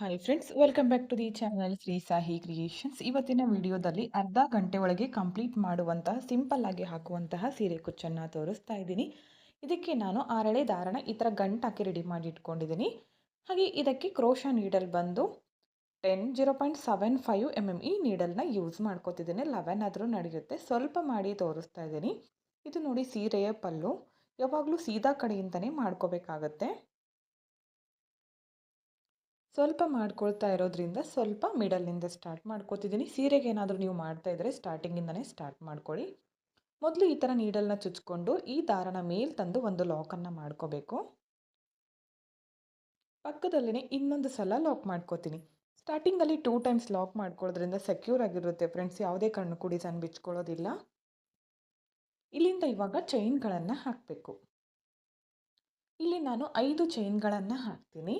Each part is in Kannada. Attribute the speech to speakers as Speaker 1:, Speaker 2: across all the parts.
Speaker 1: Hi friends welcome back to the channel Shri Sahi creations ಇವತ್ತಿನ ವಿಡಿಯೋದಲ್ಲಿ ಅರ್ಧ ಗಂಟೆ ಒಳಗೆ ಕಂಪ್ಲೀಟ್ ಮಾಡುವಂತಹ ಸಿಂಪಲ್ ಆಗಿ ಹಾಕುವಂತಹ ಸೀರೆ ಕುಚ್ಚನ್ನು ತೋರಿಸ್ತಾ ಇದ್ದೀನಿ. ಇದಕ್ಕೆ ನಾನು ಆರಳೆ ಧಾರಣ ಈ ಥರ ಗಂಟಾಕಿ ರೆಡಿ ಮಾಡಿ ಇಟ್ಕೊಂಡಿದ್ದೀನಿ. ಹಾಗೆ ಇದಕ್ಕೆ ಕ್ರೋಶ ನೀಡಲ್ ಬಂದು ten zero point seven five M M ಈ ನೀಡಲ್ನ ಯೂಸ್ ಮಾಡ್ಕೋತಿದ್ದೀನಿ. ಲೆವೆನ್ ಆದರೂ ನಡೆಯುತ್ತೆ. ಸ್ವಲ್ಪ ಮಾಡಿ ತೋರಿಸ್ತಾ ಇದ್ದೀನಿ. ಇದು ನೋಡಿ ಸೀರೆಯ ಪಲ್ಲು. ಯಾವಾಗಲೂ ಸೀದಾ ಕಡೆಯಿಂದನೇ ಮಾಡ್ಕೋಬೇಕಾಗತ್ತೆ. ಸ್ವಲ್ಪ ಮಾಡ್ಕೊಳ್ತಾ ಇರೋದ್ರಿಂದ ಸ್ವಲ್ಪ ಮಿಡಲ್ನಿಂದ ಸ್ಟಾರ್ಟ್ ಮಾಡ್ಕೋತಿದ್ದೀನಿ ಸೀರೆಗೆ ಏನಾದರೂ ನೀವು ಮಾಡ್ತಾ ಇದ್ದರೆ ಸ್ಟಾರ್ಟಿಂಗಿಂದನೇ ಸ್ಟಾರ್ಟ್ ಮಾಡ್ಕೊಳ್ಳಿ. ಮೊದಲು ಈ ಥರ ನೀಡಲ್ನ ಚುಚ್ಕೊಂಡು ಈ ದಾರನ ಮೇಲೆ ತಂದು ಒಂದು ಲಾಕನ್ನು ಮಾಡ್ಕೋಬೇಕು. ಪಕ್ಕದಲ್ಲೇ ಇನ್ನೊಂದು ಸಲ ಲಾಕ್ ಮಾಡ್ಕೋತೀನಿ. ಸ್ಟಾರ್ಟಿಂಗಲ್ಲಿ ಟೂ ಟೈಮ್ಸ್ ಲಾಕ್ ಮಾಡ್ಕೊಳ್ಳೋದ್ರಿಂದ ಸೆಕ್ಯೂರ್ ಆಗಿರುತ್ತೆ ಫ್ರೆಂಡ್ಸ್. ಯಾವುದೇ ಕಣ್ಣು ಕೂಡಿ ಸಣ್ಣ ಬಿಚ್ಕೊಳ್ಳೋದಿಲ್ಲ ಇಲ್ಲಿಂದ ಇವಾಗ ಚೈನ್ಗಳನ್ನು ಹಾಕಬೇಕು. ಇಲ್ಲಿ ನಾನು ಐದು ಚೈನ್ಗಳನ್ನು ಹಾಕ್ತೀನಿ.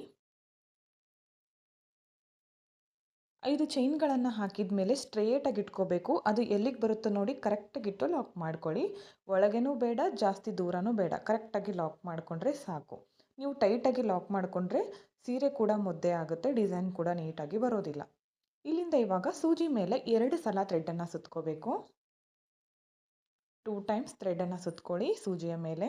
Speaker 1: ಐದು ಚೈನ್ಗಳನ್ನು ಹಾಕಿದ ಮೇಲೆ ಸ್ಟ್ರೇಟಾಗಿ ಇಟ್ಕೋಬೇಕು. ಅದು ಎಲ್ಲಿಗೆ ಬರುತ್ತೋ ನೋಡಿ ಕರೆಕ್ಟಾಗಿ ಇಟ್ಟು ಲಾಕ್ ಮಾಡ್ಕೊಳ್ಳಿ. ಒಳಗೇನೂ ಬೇಡ, ಜಾಸ್ತಿ ದೂರನೂ ಬೇಡ. ಕರೆಕ್ಟಾಗಿ ಲಾಕ್ ಮಾಡಿಕೊಂಡ್ರೆ ಸಾಕು. ನೀವು ಟೈಟಾಗಿ ಲಾಕ್ ಮಾಡಿಕೊಂಡ್ರೆ ಸೀರೆ ಕೂಡ ಮುದ್ದೆ ಆಗುತ್ತೆ ಡಿಸೈನ್ ಕೂಡ ನೀಟಾಗಿ ಬರೋದಿಲ್ಲ. ಇಲ್ಲಿಂದ ಇವಾಗ ಸೂಜಿ ಮೇಲೆ ಎರಡು ಸಲ ಥ್ರೆಡನ್ನು ಸುತ್ಕೋಬೇಕು. ಟೂ ಟೈಮ್ಸ್ ಥ್ರೆಡನ್ನು ಸುತ್ಕೊಳ್ಳಿ ಸೂಜಿಯ ಮೇಲೆ.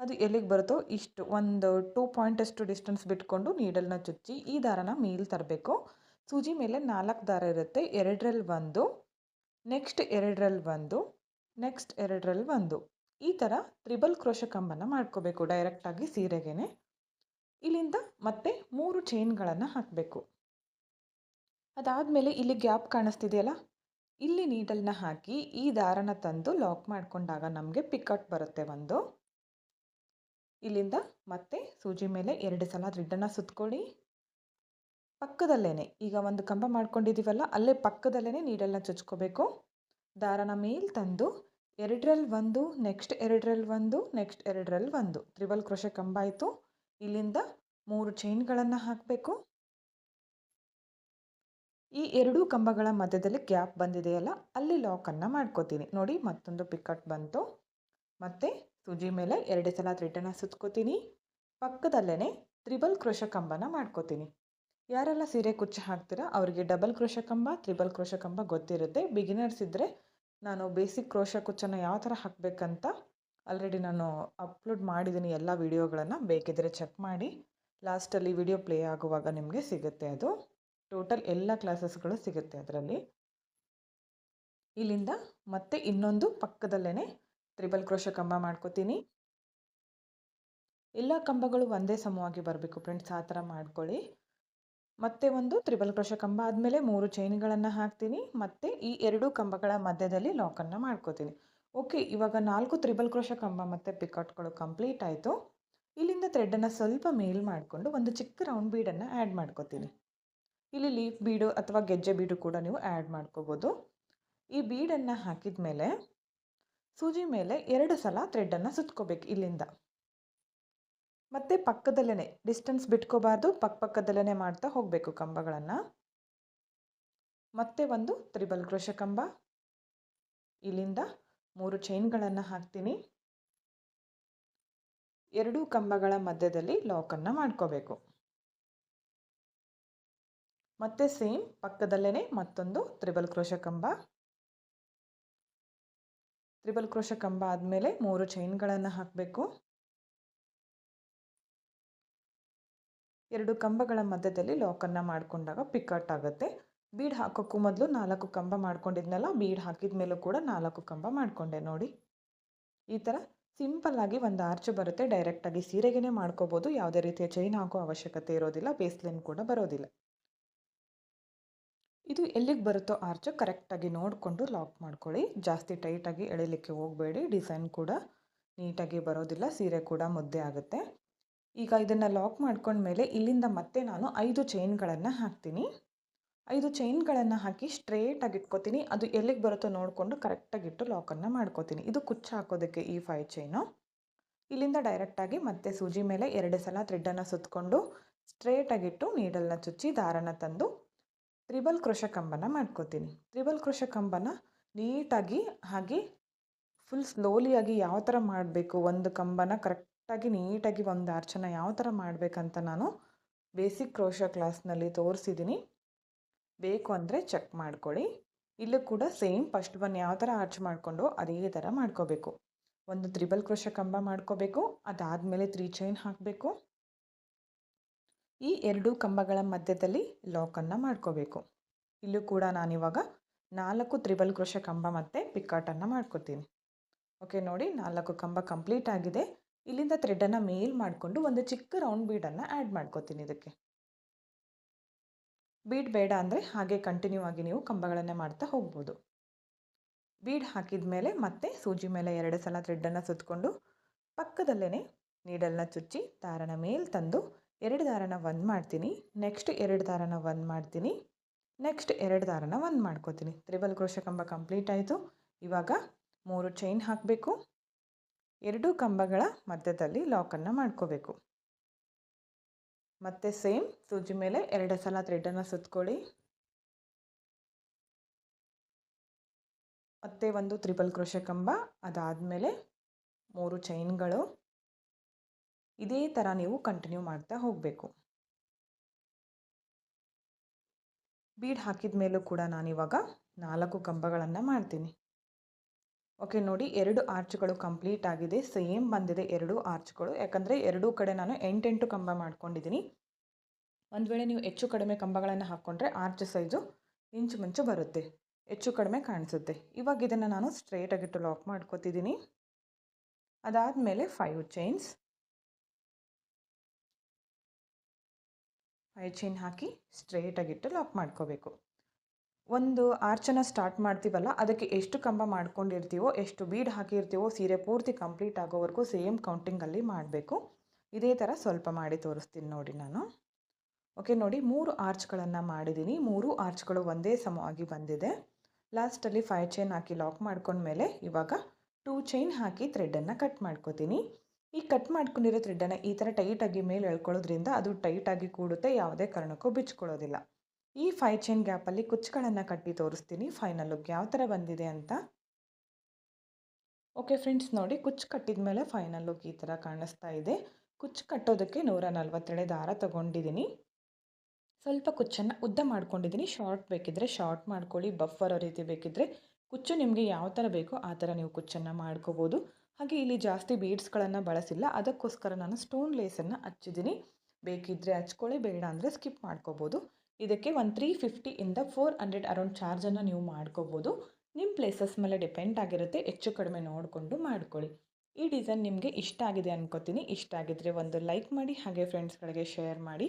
Speaker 1: ಅದು ಎಲ್ಲಿಗೆ ಬರುತ್ತೋ ಇಷ್ಟು ಒಂದು ಟೂ ಪಾಯಿಂಟಷ್ಟು ಡಿಸ್ಟೆನ್ಸ್ ಬಿಟ್ಕೊಂಡು ನೀಡಲ್ನ ಚುಚ್ಚಿ ಈ ದಾರನ ಮೇಲೆ ತರಬೇಕು. ಸೂಜಿ ಮೇಲೆ ನಾಲ್ಕು ದಾರ ಇರುತ್ತೆ. ಎರಡರಲ್ಲಿ ಒಂದು ನೆಕ್ಸ್ಟ್ ಎರಡರಲ್ಲಿ ಒಂದು ನೆಕ್ಸ್ಟ್ ಎರಡರಲ್ಲಿ ಒಂದು. ಈ ಥರ ತ್ರಿಬಲ್ ಕ್ರೋಶ ಕಂಬನ ಮಾಡ್ಕೋಬೇಕು ಡೈರೆಕ್ಟಾಗಿ ಸೀರೆಗೇನೆ. ಇಲ್ಲಿಂದ ಮತ್ತೆ ಮೂರು ಚೈನ್ಗಳನ್ನು ಹಾಕಬೇಕು. ಅದಾದಮೇಲೆ ಇಲ್ಲಿ ಗ್ಯಾಪ್ ಕಾಣಿಸ್ತಿದೆಯಲ್ಲ? ಇಲ್ಲಿ ನೀಡಲ್ನ ಹಾಕಿ ಈ ದಾರನ ತಂದು ಲಾಕ್ ಮಾಡಿಕೊಂಡಾಗ ನಮಗೆ ಪಿಕಟ್ ಬರುತ್ತೆ ಒಂದು. ಇಲ್ಲಿಂದ ಮತ್ತೆ ಸೂಜಿ ಮೇಲೆ ಎರಡು ಸಲ ಥ್ರೆಡ್ಡನ್ನು ಸುತ್ತಕೊಳ್ಳಿ ಪಕ್ಕದಲ್ಲೇ ಈಗ ಒಂದು ಕಂಬ ಮಾಡ್ಕೊಂಡಿದ್ದೀವಲ್ಲ ಅಲ್ಲೇ ಪಕ್ಕದಲ್ಲೇ ನೀಡಲ್ನ ಚುಚ್ಕೋಬೇಕು. ದಾರನ ಮೇಲೆ ತಂದು ಎರಡರಲ್ಲಿ ಒಂದು, ನೆಕ್ಸ್ಟ್ ಎರಡರಲ್ಲಿ ಒಂದು, ನೆಕ್ಸ್ಟ್ ಎರಡರಲ್ಲಿ ಒಂದು. ತ್ರಿಬಲ್ ಕ್ರೋಶೆ ಕಂಬ ಆಯಿತು. ಇಲ್ಲಿಂದ ಮೂರು ಚೈನ್ಗಳನ್ನು ಹಾಕಬೇಕು. ಈ ಎರಡೂ ಕಂಬಗಳ ಮಧ್ಯದಲ್ಲಿ ಗ್ಯಾಪ್ ಬಂದಿದೆಯಲ್ಲ, ಅಲ್ಲಿ ಲಾಕನ್ನು ಮಾಡ್ಕೋತೀನಿ. ನೋಡಿ, ಮತ್ತೊಂದು ಪಿಕಟ್ ಬಂತು. ಮತ್ತು ಸೂಜಿ ಮೇಲೆ ಎರಡು ಸಲ ಥ್ರೆಡನ್ನು ಸುತ್ಕೋತೀನಿ. ಪಕ್ಕದಲ್ಲೇ ತ್ರಿಬಲ್ ಕ್ರೋಶ ಕಂಬನ ಮಾಡ್ಕೋತೀನಿ. ಯಾರೆಲ್ಲ ಸೀರೆ ಕುಚ್ಚು ಹಾಕ್ತೀರಾ ಅವರಿಗೆ ಡಬಲ್ ಕ್ರೋಶ ಕಂಬ ತ್ರಿಬಲ್ ಕ್ರೋಶ ಕಂಬ ಗೊತ್ತಿರುತ್ತೆ. ಬಿಗಿನರ್ಸ್ ಇದ್ದರೆ ನಾನು ಬೇಸಿಕ್ ಕ್ರೋಶ ಕುಚ್ಚನ್ನು ಯಾವ ಥರ ಹಾಕಬೇಕಂತ ಆಲ್ರೆಡಿ ನಾನು ಅಪ್ಲೋಡ್ ಮಾಡಿದ್ದೀನಿ ಎಲ್ಲ ವೀಡಿಯೋಗಳನ್ನು. ಬೇಕಿದ್ದರೆ ಚೆಕ್ ಮಾಡಿ. ಲಾಸ್ಟಲ್ಲಿ ವಿಡಿಯೋ ಪ್ಲೇ ಆಗುವಾಗ ನಿಮಗೆ ಸಿಗುತ್ತೆ ಅದು. ಟೋಟಲ್ ಎಲ್ಲ ಕ್ಲಾಸಸ್ಗಳು ಸಿಗುತ್ತೆ ಅದರಲ್ಲಿ. ಇಲ್ಲಿಂದ ಮತ್ತೆ ಇನ್ನೊಂದು ಪಕ್ಕದಲ್ಲೇ ತ್ರಿಬಲ್ ಕ್ರೋಶ ಕಂಬ ಮಾಡ್ಕೋತೀನಿ. ಎಲ್ಲ ಕಂಬಗಳು ಒಂದೇ ಸಮವಾಗಿ ಬರಬೇಕು ಫ್ರೆಂಡ್ಸ್, ಆ ಥರ ಮಾಡ್ಕೊಳ್ಳಿ. ಮತ್ತೆ ಒಂದು ತ್ರಿಬಲ್ ಕ್ರೋಶ ಕಂಬ ಆದಮೇಲೆ ಮೂರು ಚೈನ್ಗಳನ್ನು ಹಾಕ್ತೀನಿ. ಮತ್ತು ಈ ಎರಡು ಕಂಬಗಳ ಮಧ್ಯದಲ್ಲಿ ಲಾಕನ್ನು ಮಾಡ್ಕೋತೀನಿ. ಓಕೆ, ಇವಾಗ ನಾಲ್ಕು ತ್ರಿಬಲ್ ಕ್ರೋಶ ಕಂಬ ಮತ್ತು ಪಿಕಟ್ಗಳು ಕಂಪ್ಲೀಟ್ ಆಯಿತು. ಇಲ್ಲಿಂದ ಥ್ರೆಡನ್ನು ಸ್ವಲ್ಪ ಮೇಲ್ ಮಾಡಿಕೊಂಡು ಒಂದು ಚಿಕ್ಕ ರೌಂಡ್ ಬೀಡನ್ನು ಆ್ಯಡ್ ಮಾಡ್ಕೋತೀನಿ. ಇಲ್ಲಿ ಲೀಫ್ ಬೀಡು ಅಥವಾ ಗೆಜ್ಜೆ ಬೀಡು ಕೂಡ ನೀವು ಆ್ಯಡ್ ಮಾಡ್ಕೋಬೋದು. ಈ ಬೀಡನ್ನು ಹಾಕಿದ ಮೇಲೆ ಸೂಜಿ ಮೇಲೆ ಎರಡು ಸಲ ಥ್ರೆಡನ್ನು ಸುತ್ಕೋಬೇಕು ಇಲ್ಲಿಂದ. ಮತ್ತೆ ಪಕ್ಕದಲ್ಲೇ ಡಿಸ್ಟೆನ್ಸ್ ಬಿಟ್ಕೋಬಾರ್ದು ಪಕ್ಕ ಪಕ್ಕದಲ್ಲೇ ಮಾಡ್ತಾ ಹೋಗಬೇಕು ಕಂಬಗಳನ್ನು. ಮತ್ತೆ ಒಂದು ತ್ರಿಬಲ್ ಕ್ರೋಶ ಕಂಬ. ಇಲ್ಲಿಂದ ಮೂರು ಚೈನ್ಗಳನ್ನು ಹಾಕ್ತೀನಿ. ಎರಡೂ ಕಂಬಗಳ ಮಧ್ಯದಲ್ಲಿ ಲಾಕನ್ನು ಮಾಡ್ಕೋಬೇಕು. ಮತ್ತೆ ಸೇಮ್ ಪಕ್ಕದಲ್ಲೇ ಮತ್ತೊಂದು ತ್ರಿಬಲ್ ಕ್ರೋಶ ಕಂಬ. ತ್ರಿಬಲ್ ಕ್ರೋಶ ಕಂಬ ಆದಮೇಲೆ ಮೂರು ಚೈನ್ಗಳನ್ನು ಹಾಕಬೇಕು. ಎರಡು ಕಂಬಗಳ ಮಧ್ಯದಲ್ಲಿ ಲಾಕನ್ನು ಮಾಡಿಕೊಂಡಾಗ ಪಿಕಟ್ ಆಗುತ್ತೆ. ಬೀಡ್ ಹಾಕೋಕ್ಕೂ ಮೊದಲು ನಾಲ್ಕು ಕಂಬ ಮಾಡ್ಕೊಂಡಿದ್ನಲ್ಲ, ಬೀಡ್ ಹಾಕಿದ ಮೇಲೂ ಕೂಡ ನಾಲ್ಕು ಕಂಬ ಮಾಡಿಕೊಂಡೆ ನೋಡಿ. ಈ ಥರ ಸಿಂಪಲ್ಲಾಗಿ ಒಂದು ಆರ್ಚ್ ಬರುತ್ತೆ ಡೈರೆಕ್ಟಾಗಿ ಸೀರೆಗೇ ಮಾಡ್ಕೋಬೋದು. ಯಾವುದೇ ರೀತಿಯ ಚೈನ್ ಹಾಕೋ ಅವಶ್ಯಕತೆ ಇರೋದಿಲ್ಲ, ಬೇಸ್ಲೈನ್ ಕೂಡ ಬರೋದಿಲ್ಲ. ಇದು ಎಲ್ಲಿಗೆ ಬರುತ್ತೋ ಆರ್ಚು ಕರೆಕ್ಟಾಗಿ ನೋಡಿಕೊಂಡು ಲಾಕ್ ಮಾಡ್ಕೊಳ್ಳಿ. ಜಾಸ್ತಿ ಟೈಟಾಗಿ ಎಳಿಲಿಕ್ಕೆ ಹೋಗಬೇಡಿ. ಡಿಸೈನ್ ಕೂಡ ನೀಟಾಗಿ ಬರೋದಿಲ್ಲ. ಸೀರೆ ಕೂಡ ಮುದ್ದೆ ಆಗುತ್ತೆ. ಈಗ ಇದನ್ನು ಲಾಕ್ ಮಾಡ್ಕೊಂಡ್ಮೇಲೆ ಇಲ್ಲಿಂದ ಮತ್ತೆ ನಾನು ಐದು ಚೈನ್ಗಳನ್ನು ಹಾಕ್ತೀನಿ. ಐದು ಚೈನ್ಗಳನ್ನು ಹಾಕಿ ಸ್ಟ್ರೇಟಾಗಿ ಇಟ್ಕೋತೀನಿ. ಅದು ಎಲ್ಲಿಗೆ ಬರುತ್ತೋ ನೋಡಿಕೊಂಡು ಕರೆಕ್ಟಾಗಿಟ್ಟು ಲಾಕನ್ನು ಮಾಡ್ಕೋತೀನಿ. ಇದು ಕುಚ್ಚು ಹಾಕೋದಕ್ಕೆ ಈ ಫೈವ್ ಚೈನು. ಇಲ್ಲಿಂದ ಡೈರೆಕ್ಟಾಗಿ ಮತ್ತೆ ಸೂಜಿ ಮೇಲೆ ಎರಡು ಸಲ ಥ್ರೆಡ್ಡನ್ನು ಸುತ್ತಕೊಂಡು ಸ್ಟ್ರೇಟಾಗಿಟ್ಟು ನೀಡಲ್ನ ಚುಚ್ಚಿ ದಾರನ ತಂದು ತ್ರಿಬಲ್ ಕ್ರೋಶ ಕಂಬನ ಮಾಡ್ಕೋತೀನಿ. ತ್ರಿಬಲ್ ಕ್ರೋಶ ಕಂಬನ ನೀಟಾಗಿ ಹಾಗೆ ಫುಲ್ ಸ್ಲೋಲಿಯಾಗಿ ಯಾವ ಥರ ಮಾಡಬೇಕು, ಒಂದು ಕಂಬನ ಕರೆಕ್ಟಾಗಿ ನೀಟಾಗಿ ಒಂದು ಆರ್ಚನ ಯಾವ ಥರ ಮಾಡಬೇಕಂತ ನಾನು ಬೇಸಿಕ್ ಕ್ರೋಶ ಕ್ಲಾಸ್ನಲ್ಲಿ ತೋರಿಸಿದ್ದೀನಿ ಬೇಕು ಅಂದರೆ ಚೆಕ್ ಮಾಡ್ಕೊಳ್ಳಿ. ಇಲ್ಲೂ ಕೂಡ ಸೇಮ್ ಫಸ್ಟ್ ಒನ್ ಯಾವ ಥರ ಆರ್ಚ್ ಮಾಡಿಕೊಂಡು ಅದೇ ಥರ ಮಾಡ್ಕೋಬೇಕು. ಒಂದು ತ್ರಿಬಲ್ ಕ್ರೋಶ ಕಂಬ ಮಾಡ್ಕೋಬೇಕು, ಅದಾದಮೇಲೆ ತ್ರೀ ಚೈನ್ ಹಾಕಬೇಕು. ಈ ಎರಡು ಕಂಬಗಳ ಮಧ್ಯದಲ್ಲಿ ಲಾಕನ್ನು ಮಾಡ್ಕೋಬೇಕು. ಇಲ್ಲೂ ಕೂಡ ನಾನಿವಾಗ ನಾಲ್ಕು ತ್ರಿಬಲ್ ಕ್ರೋಶ ಕಂಬ ಮತ್ತು ಪಿಕ್ಕಾಟನ್ನು ಮಾಡ್ಕೋತೀನಿ. ಓಕೆ, ನೋಡಿ ನಾಲ್ಕು ಕಂಬ ಕಂಪ್ಲೀಟ್ ಆಗಿದೆ. ಇಲ್ಲಿಂದ ಥ್ರೆಡನ್ನು ಮೇಲ್ ಮಾಡಿಕೊಂಡು ಒಂದು ಚಿಕ್ಕ ರೌಂಡ್ ಬೀಡನ್ನು ಆ್ಯಡ್ ಮಾಡ್ಕೋತೀನಿ ಇದಕ್ಕೆ. ಬೀಡ್ ಬೇಡ ಅಂದರೆ ಹಾಗೆ ಕಂಟಿನ್ಯೂ ಆಗಿ ನೀವು ಕಂಬಗಳನ್ನೇ ಮಾಡ್ತಾ ಹೋಗ್ಬೋದು. ಬೀಡ್ ಹಾಕಿದ ಮೇಲೆ ಮತ್ತೆ ಸೂಜಿ ಮೇಲೆ ಎರಡು ಸಲ ಥ್ರೆಡ್ಡನ್ನು ಸುತ್ತಕೊಂಡು ಪಕ್ಕದಲ್ಲೇ ನೀಡಲ್ನ ಚುಚ್ಚಿ, ತಾರನ ಮೇಲೆ ತಂದು ಎರಡು ದಾರನ ಒಂದು ಮಾಡ್ತೀನಿ. ನೆಕ್ಸ್ಟ್ ಎರಡು ದಾರನ ಒಂದು ಮಾಡ್ತೀನಿ. ನೆಕ್ಸ್ಟ್ ಎರಡು ದಾರನ ಒಂದು ಮಾಡ್ಕೋತೀನಿ. ತ್ರಿಬಲ್ ಕ್ರೋಶ ಕಂಬ ಕಂಪ್ಲೀಟ್ ಆಯಿತು. ಇವಾಗ ಮೂರು ಚೈನ್ ಹಾಕಬೇಕು. ಎರಡೂ ಕಂಬಗಳ ಮಧ್ಯದಲ್ಲಿ ಲಾಕನ್ನು ಮಾಡ್ಕೋಬೇಕು. ಮತ್ತೆ ಸೇಮ್ ಸೂಜಿ ಮೇಲೆ ಎರಡು ಸಲ ಥ್ರೆಡನ್ನು ಸುತ್ಕೊಳ್ಳಿ. ಮತ್ತೆ ಒಂದು ತ್ರಿಬಲ್ ಕ್ರೋಶ ಕಂಬ ಅದಾದಮೇಲೆ ಮೂರು ಚೈನ್ಗಳು ಇದೇ ಥರ ನೀವು ಕಂಟಿನ್ಯೂ ಮಾಡ್ತಾ ಹೋಗಬೇಕು. ಬೀಡ್ ಹಾಕಿದ ಮೇಲೂ ಕೂಡ ನಾನಿವಾಗ ನಾಲ್ಕು ಕಂಬಗಳನ್ನು ಮಾಡ್ತೀನಿ. ಓಕೆ ನೋಡಿ ಎರಡು ಆರ್ಚ್ಗಳು ಕಂಪ್ಲೀಟ್ ಆಗಿದೆ. ಸೇಮ್ ಬಂದಿದೆ ಎರಡು ಆರ್ಚ್ಗಳು ಯಾಕಂದರೆ ಎರಡೂ ಕಡೆ ನಾನು ಎಂಟೆಂಟು ಕಂಬ ಮಾಡ್ಕೊಂಡಿದ್ದೀನಿ ಒಂದು ವೇಳೆ ನೀವು ಹೆಚ್ಚು ಕಡಿಮೆ ಕಂಬಗಳನ್ನು ಹಾಕ್ಕೊಂಡ್ರೆ ಆರ್ಚ್ ಸೈಜು ಇಂಚು ಮುಂಚು ಬರುತ್ತೆ. ಹೆಚ್ಚು ಕಡಿಮೆ ಕಾಣಿಸುತ್ತೆ. ಇವಾಗ ಇದನ್ನು ನಾನು ಸ್ಟ್ರೇಟಾಗಿಟ್ಟು ಲಾಕ್ ಮಾಡ್ಕೋತಿದ್ದೀನಿ ಅದಾದಮೇಲೆ ಫೈವ್ ಚೈನ್ಸ್ ಫೈವ್ ಚೈನ್ ಹಾಕಿ ಸ್ಟ್ರೇಟಾಗಿಟ್ಟು ಲಾಕ್ ಮಾಡ್ಕೋಬೇಕು. ಒಂದು ಆರ್ಚನ ಸ್ಟಾರ್ಟ್ ಮಾಡ್ತೀವಲ್ಲ, ಅದಕ್ಕೆ ಎಷ್ಟು ಕಂಬ ಮಾಡ್ಕೊಂಡಿರ್ತೀವೋ, ಎಷ್ಟು ಬೀಡ್ ಹಾಕಿರ್ತೀವೋ, ಸೀರೆ ಪೂರ್ತಿ ಕಂಪ್ಲೀಟ್ ಆಗೋವರೆಗೂ ಸೇಮ್ ಕೌಂಟಿಂಗಲ್ಲಿ ಮಾಡಬೇಕು. ಇದೇ ಥರ ಸ್ವಲ್ಪ ಮಾಡಿ ತೋರಿಸ್ತೀನಿ ನೋಡಿ ನಾನು. ಓಕೆ ನೋಡಿ ಮೂರು ಆರ್ಚ್ಗಳನ್ನು ಮಾಡಿದ್ದೀನಿ ಮೂರು ಆರ್ಚ್ಗಳು ಒಂದೇ ಸಮವಾಗಿ ಬಂದಿದೆ. ಲಾಸ್ಟಲ್ಲಿ ಫೈವ್ ಚೈನ್ ಹಾಕಿ ಲಾಕ್ ಮಾಡ್ಕೊಂಡ್ಮೇಲೆ ಇವಾಗ ಟೂ ಚೈನ್ ಹಾಕಿ ಥ್ರೆಡ್ಡನ್ನು ಕಟ್ ಮಾಡ್ಕೋತೀನಿ. ಈ ಕಟ್ ಮಾಡ್ಕೊಂಡಿರೋ ಥ್ರೆಡ್ಡನ್ನು ಈ ಥರ ಟೈಟಾಗಿ ಮೇಲೆ ಎಳ್ಕೊಳ್ಳೋದ್ರಿಂದ ಅದು ಟೈಟಾಗಿ ಕೂಡುತ್ತೆ, ಯಾವುದೇ ಕಾರಣಕ್ಕೂ ಬಿಚ್ಕೊಳ್ಳೋದಿಲ್ಲ. ಈ ಫೈ ಚೈನ್ ಗ್ಯಾಪಲ್ಲಿ ಕುಚ್ಚುಗಳನ್ನು ಕಟ್ಟಿ ತೋರಿಸ್ತೀನಿ, ಫೈನಲ್ ಲುಕ್ ಯಾವ ಥರ ಬಂದಿದೆ ಅಂತ. ಓಕೆ ಫ್ರೆಂಡ್ಸ್, ನೋಡಿ ಕುಚ್ಚು ಕಟ್ಟಿದ ಮೇಲೆ ಫೈನಲ್ ಲುಕ್ ಈ ಥರ ಕಾಣಿಸ್ತಾ ಇದೆ. ಕುಚ್ಚು ಕಟ್ಟೋದಕ್ಕೆ ನೂರ ನಲ್ವತ್ತೆರಡು ದಾರ ತೊಗೊಂಡಿದ್ದೀನಿ. ಸ್ವಲ್ಪ ಕುಚ್ಚನ್ನು ಉದ್ದ ಮಾಡ್ಕೊಂಡಿದ್ದೀನಿ. ಶಾರ್ಟ್ ಬೇಕಿದ್ದರೆ ಶಾರ್ಟ್ ಮಾಡ್ಕೊಳ್ಳಿ ಬಫ್ ಬರೋ ರೀತಿ ಬೇಕಿದ್ದರೆ ಕುಚ್ಚು ನಿಮಗೆ ಯಾವ ಥರ ಬೇಕೋ ಆ ಥರ ನೀವು ಕುಚ್ಚನ್ನು ಮಾಡ್ಕೋಬೋದು. ಹಾಗೆ ಇಲ್ಲಿ ಜಾಸ್ತಿ ಬೀಡ್ಸ್ಗಳನ್ನು ಬಳಸಿಲ್ಲ. ಅದಕ್ಕೋಸ್ಕರ ನಾನು ಸ್ಟೋನ್ ಲೇಸನ್ನು ಹಚ್ಚಿದ್ದೀನಿ. ಬೇಕಿದ್ದರೆ ಹಚ್ಕೊಳ್ಳಿ, ಬೇಡ ಅಂದರೆ ಸ್ಕಿಪ್ ಮಾಡ್ಕೋಬೋದು. ಇದಕ್ಕೆ ಒಂದು ತ್ರೀ ಫಿಫ್ಟಿಯಿಂದ ಫೋರ್ ಹಂಡ್ರೆಡ್ ಅರೌಂಡ್ ಚಾರ್ಜನ್ನು ನೀವು ಮಾಡ್ಕೋಬೋದು. ನಿಮ್ಮ ಪ್ಲೇಸಸ್ ಮೇಲೆ ಡಿಪೆಂಡ್ ಆಗಿರುತ್ತೆ. ಹೆಚ್ಚು ಕಡಿಮೆ ನೋಡಿಕೊಂಡು ಮಾಡ್ಕೊಳ್ಳಿ. ಈ ಡಿಸೈನ್ ನಿಮಗೆ ಇಷ್ಟ ಆಗಿದೆ ಅನ್ಕೋತೀನಿ. ಇಷ್ಟ ಆಗಿದ್ದರೆ ಒಂದು ಲೈಕ್ ಮಾಡಿ, ಹಾಗೆ ಫ್ರೆಂಡ್ಸ್ಗಳಿಗೆ ಶೇರ್ ಮಾಡಿ.